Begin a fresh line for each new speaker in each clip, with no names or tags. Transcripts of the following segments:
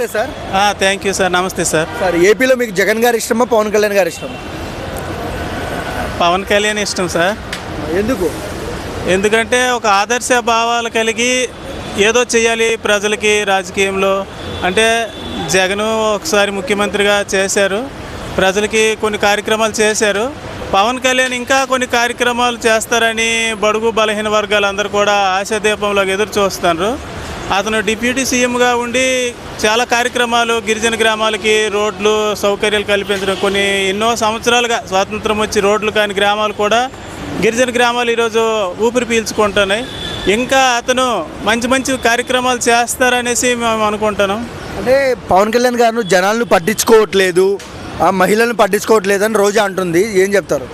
నమస్తే sir.
Thank you sir. నమస్తే sir.
Sir ఏపీలో మీకు జగన్ గారు ఇష్టమా పవన్ కళ్యాణ్ గారు ఇష్టమా?
పవన్ కళ్యాణ్ ఇష్టం సార్.
ఎందుకు?
ఎందుకంటే ఒక ఆదర్శ భావాలు కలిగి ఏదో చేయాలి ప్రజలకి రాజకీయంలో. అంటే జగన్ ఒకసారి ముఖ్యమంత్రిగా చేశారు. ప్రజలకి కొన్ని కార్యక్రమాలు చేశారు. పవన్ కళ్యాణ్ ఇంకా కొన్ని కార్యక్రమాలు చేస్తారని బడుగు బలహీన వర్గాలందరూ కూడా ఆశాదీపంలో ఎదురు చూస్తున్నారు. అతను డిప్యూటీ సీఎంగా ఉండి చాలా కార్యక్రమాలు గిరిజన గ్రామాలకి రోడ్లు సౌకర్యాలు కల్పించడం కొన్ని ఎన్నో సంవత్సరాలుగా స్వాతంత్రం వచ్చి రోడ్లు కాని గ్రామాలు కూడా గిరిజన గ్రామాలు ఈరోజు ఊపిరి పీల్చుకుంటున్నాయి. ఇంకా అతను మంచి మంచి కార్యక్రమాలు చేస్తారనేసి మేము అనుకుంటున్నాం.
అంటే పవన్ కళ్యాణ్ గారు జనాలను పట్టించుకోవట్లేదు ఆ మహిళలను పట్టించుకోవట్లేదు అని రోజా అంటుంది. ఏం చెప్తారు?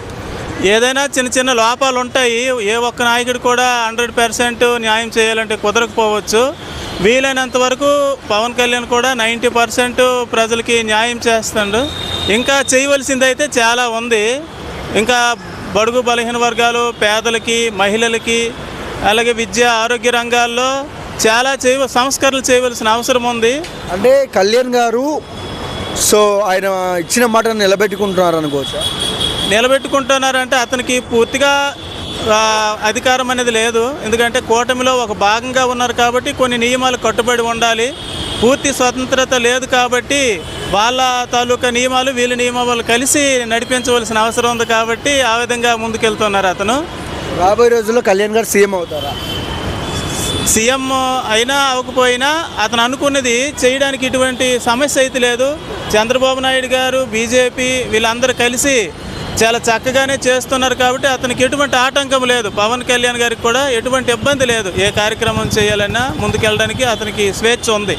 ఏదైనా చిన్న చిన్న లోపాలు ఉంటాయి. ఏ ఒక్క నాయకుడు కూడా హండ్రెడ్ పర్సెంట్ న్యాయం చేయాలంటే కుదరకపోవచ్చు. వీలైనంత వరకు పవన్ కళ్యాణ్ కూడా నైంటీ పర్సెంట్ ప్రజలకి న్యాయం చేస్తాడు. ఇంకా చేయవలసింది అయితే చాలా ఉంది. ఇంకా బడుగు బలహీన వర్గాలు పేదలకి మహిళలకి అలాగే విద్య ఆరోగ్య రంగాల్లో చాలా చేయ సంస్కరణలు చేయవలసిన అవసరం ఉంది.
అంటే కళ్యాణ్ గారు సో ఆయన ఇచ్చిన మాట నిలబెట్టుకుంటున్నారు అనుకోవచ్చు
నిలబెట్టుకుంటున్నారంటే అతనికి పూర్తిగా అధికారం అనేది లేదు. ఎందుకంటే కూటమిలో ఒక భాగంగా ఉన్నారు కాబట్టి కొన్ని నియమాలు కట్టుబడి ఉండాలి. పూర్తి స్వతంత్రత లేదు కాబట్టి వాళ్ళ తాలూకా నియమాలు వీళ్ళ నియమాలు కలిసి నడిపించవలసిన అవసరం ఉంది కాబట్టి ఆ విధంగా ముందుకెళ్తున్నారు అతను.
రాబోయే రోజుల్లో కళ్యాణ్ గారు సీఎం అవుతారా?
సీఎం అయినా అవ్వకపోయినా అతను అనుకున్నది చేయడానికి ఇటువంటి సమస్య అయితే లేదు. చంద్రబాబు నాయుడు గారు బీజేపీ వీళ్ళందరూ కలిసి చాలా చక్కగానే చేస్తున్నారు కాబట్టి అతనికి ఎటువంటి ఆటంకం లేదు. పవన్ కళ్యాణ్ గారికి కూడా ఎటువంటి ఇబ్బంది లేదు. ఏ కార్యక్రమం చేయాలన్నా ముందుకెళ్ళడానికి అతనికి స్వేచ్ఛ ఉంది.